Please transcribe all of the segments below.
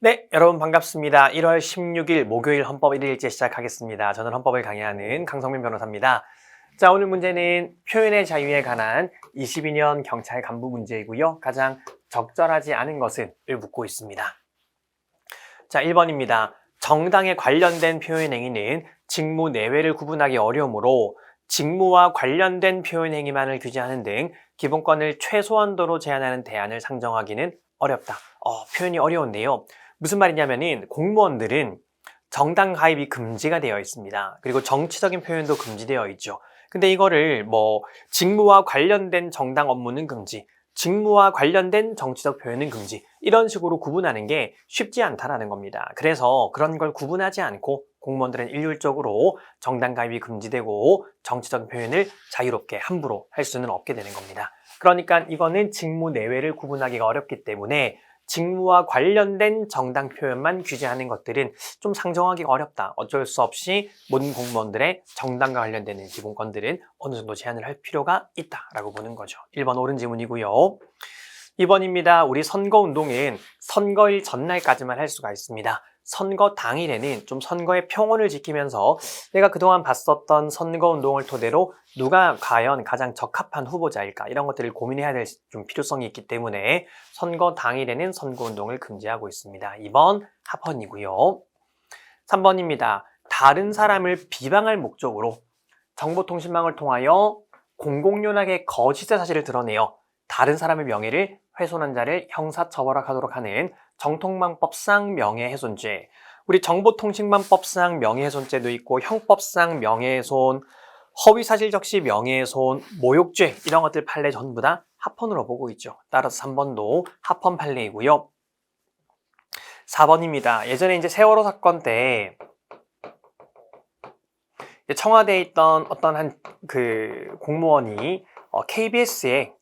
네, 여러분 반갑습니다. 1월 16일 목요일 헌법 1일째 시작하겠습니다. 저는 헌법을 강의하는 강성민 변호사입니다. 자, 오늘 문제는 표현의 자유에 관한 22년 경찰 간부 문제이고요. 가장 적절하지 않은 것은을 묻고 있습니다. 자, 1번입니다. 정당에 관련된 표현 행위는 직무 내외를 구분하기 어려우므로 직무와 관련된 표현 행위만을 규제하는 등 기본권을 최소한도로 제한하는 대안을 상정하기는 어렵다. 어, 표현이 어려운데요. 무슨 말이냐면은 공무원들은 정당 가입이 금지가 되어 있습니다. 그리고 정치적인 표현도 금지되어 있죠. 근데 이거를 뭐 직무와 관련된 정당 업무는 금지, 직무와 관련된 정치적 표현은 금지 이런 식으로 구분하는 게 쉽지 않다라는 겁니다. 그래서 그런 걸 구분하지 않고 공무원들은 일률적으로 정당 가입이 금지되고 정치적 표현을 자유롭게 함부로 할 수는 없게 되는 겁니다. 그러니까 이거는 직무 내외를 구분하기가 어렵기 때문에 직무와 관련된 정당 표현만 규제하는 것들은 좀 상정하기가 어렵다. 어쩔 수 없이 모든 공무원들의 정당과 관련되는 기본권들은 어느 정도 제한을 할 필요가 있다라고 보는 거죠. 1번 옳은 지문이고요. 2번입니다. 우리 선거운동은 선거일 전날까지만 할 수가 있습니다. 선거 당일에는 좀 선거의 평온을 지키면서 내가 그동안 봤었던 선거 운동을 토대로 누가 과연 가장 적합한 후보자일까 이런 것들을 고민해야 될 좀 필요성이 있기 때문에 선거 당일에는 선거 운동을 금지하고 있습니다. 2번 합헌이고요. 3번입니다. 다른 사람을 비방할 목적으로 정보통신망을 통하여 공공연하게 거짓의 사실을 드러내어 다른 사람의 명예를 훼손한 자를 형사처벌하도록 하는 정통망법상 명예훼손죄, 우리 정보통신망법상 명예훼손죄도 있고 형법상 명예훼손, 허위사실적시 명예훼손, 모욕죄 이런 것들 판례 전부 다 합헌으로 보고 있죠. 따라서 3번도 합헌 판례이고요. 4번입니다. 예전에 이제 세월호 사건 때 청와대에 있던 어떤 한 그 공무원이 KBS에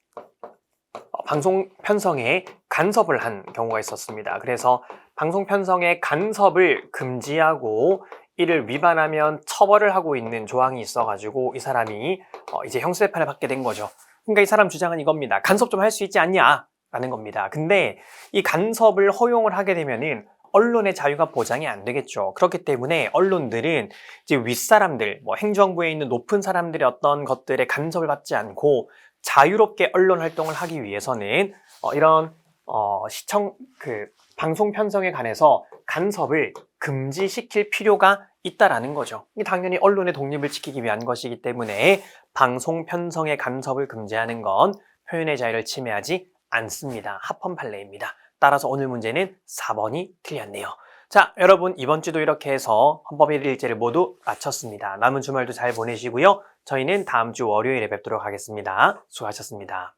방송 편성에 간섭을 한 경우가 있었습니다. 그래서 방송 편성에 간섭을 금지하고 이를 위반하면 처벌을 하고 있는 조항이 있어가지고 이 사람이 어, 이제 형사재판을 받게 된 거죠. 그러니까 이 사람 주장은 이겁니다. 간섭 좀 할 수 있지 않냐? 라는 겁니다. 근데 이 간섭을 허용을 하게 되면은 언론의 자유가 보장이 안 되겠죠. 그렇기 때문에 언론들은 이제 윗사람들, 뭐 행정부에 있는 높은 사람들의 어떤 것들에 간섭을 받지 않고 자유롭게 언론 활동을 하기 위해서는 어, 이런 어, 시청 그 방송 편성에 관해서 간섭을 금지시킬 필요가 있다라는 거죠. 당연히 언론의 독립을 지키기 위한 것이기 때문에 방송 편성의 간섭을 금지하는 건 표현의 자유를 침해하지 않습니다. 합헌 판례입니다. 따라서 오늘 문제는 4번이 틀렸네요. 자, 여러분 이번 주도 이렇게 해서 헌법 1일제를 모두 마쳤습니다. 남은 주말도 잘 보내시고요. 저희는 다음 주 월요일에 뵙도록 하겠습니다. 수고하셨습니다.